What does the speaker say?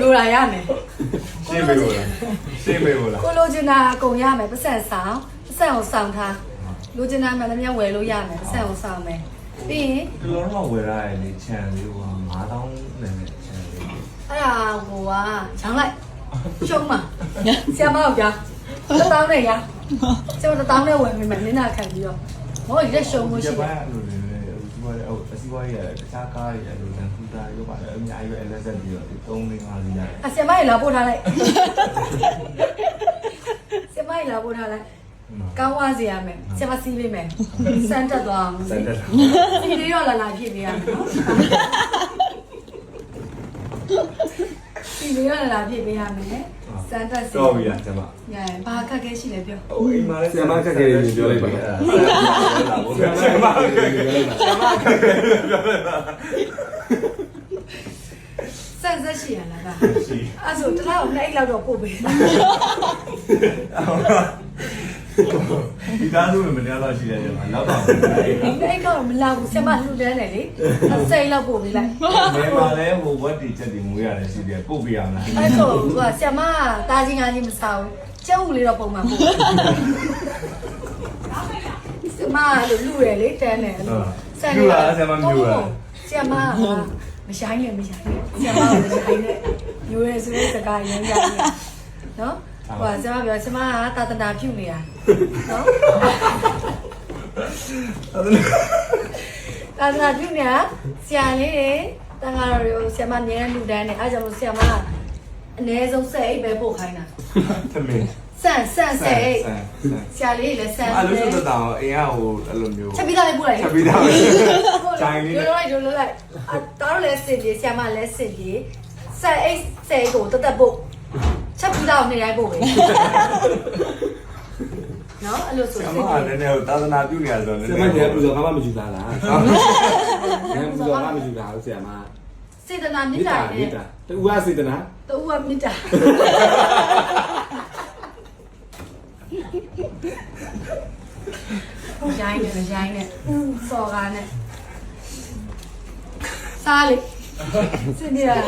လိုတာရမယ်ရှင်းပေးလို့လားရှင်းပေးလို့လားကိုလိုချင်တာအကုန်ရမယ်ပတ်စံဆောင်ပတ်စံကိုဆောင်ထားလိုချင်တာမှန်သမျှဝယ်လို့ရမယ်ပတ်စံကိုဆောင်မယ်ပြီးရင်ဒီလိုတော့ဝယ်ရတယ်လေခြံလေးက9000နဲ့ခြံလေးအဲ့ဒါဟိုကရောင်းလိုက်ရှုံးမှာဆရာမကိုပြောင်းတစ်တောင်းနဲ့ရဆရာမတစ်တောင်းနဲ့ဝယ်မယ်နင်းနာခံပြီးတော့ဟောရက်ရှုံးမှုဂျရှိတပယ် န်လိုလေဒီမှာဟိုအစီအပွားကြီးတခြားကားတွေအဲ့လိုလန်ကူတာတွေပါတယ်အများကြီးပဲ LSD ပြီးတော့3 5 5လေးရတယ်အဆရာမကြီးလာပို့ထားလိုက်ဆရာမကြီးလာပို့ထားလိုက်ကောင်းဝစီရမယ်ဆရာမစီးပေးမယ်စမ်းတက်သွားအောင်စံတက်စီလေးတော့လာလာဖြစ်နေရမယ်နော်စီ လေးတော့လာလာဖြစ်ပေးရမယ်စမ်းတက်စီတော့ပြီလားကျွန်မညဘာခက်ခဲရှိလဲပြောဟိုအိမ်မှာလည်းဆရာမခက်ခဲတယ်ပြောလိုက်ပါဆရာမခက်ခဲတယ်ပြောလိုက်ပါစမ်းဆက်ရှိရလားကရှိအဲ့ဆိုတစ်လောက်နဲ့အိတ်လောက်တော့ပို့ပေး ဒီသားစုမများတော့ရှိတယ်ကျွန်မလောက်ပါဘူးအိတ်ကတော့မလာဘူးဆရာမလှူဒန်းတယ်လေစိတ်လောက်ပို့ပေးလိုက်နေပါလဲဟိုဝတ်တီချက်တီမွေးရတယ်ရှိတယ်ပို့ပြရမလားအဲ့ဆိုဟိုကဆရာမတာချင်းငါချင်းမစားဘူးကျုပ်လေးတော့ပုံမှန်ပို့ဆရာမလို့လူရလေတန်းတယ်လို့ဆရာမကမရှိုင်းနဲ့မရှိုင်းနဲ့ဆရာမကမရှိုင်းနဲ့ယူရဲဆိုတဲ့စကားရမ်းကြတယ်နော် ဟိုဆရာမပြောဆရာမကတာတနာပြုနေတာနော်သာသနာပြုနေတာဆရာလေးတွေတန်ဃာတော်တွေကိုဆရာမမြဲလူတန်းနေအားကြောင့်လို့ဆရာမအနည်းဆုံးဆက်အိတ်ပဲပို့ခိုင်းတာသမင်းဆန့်ဆန့်ဆက်အိတ်ဆရာလေးတွေလည်းဆန့်အဲ့လိုဆိုတော့အင်းကဟိုအဲ့လိုမျိုးချက်ပြီးသားလေးပို့လိုက်ချက်ပြီးသားပဲဂျိုင်းလေးဒိုလိုက်ဒိုလိုက်အတော်လည်းစင်ပြေဆရာမလည်းစင်ပြေဆက်အိတ်ဆက်အိတ်ကိုတသက်ပို့ ချက်ပြီးသားကိုနေတိုင်းပို့ပဲနော်အဲ့လိုဆိုဆစရာင်မပြေကလည်းနည်းနည်းသာသနာပြုနေရဆိုတော့ဆနည်းရာနမည်းညပူဇော်ကမှမယူတာလားညပူဇော်ကမယူတာဆရာမစေတနာမြမေစ်တ္တာတာနဲ့မေတ္တာတူဝါစေတနာတူကမြစ်တာရိုင်းနေရိုင်းနေစော်ကားနဲ့စားလေစင်ပြေ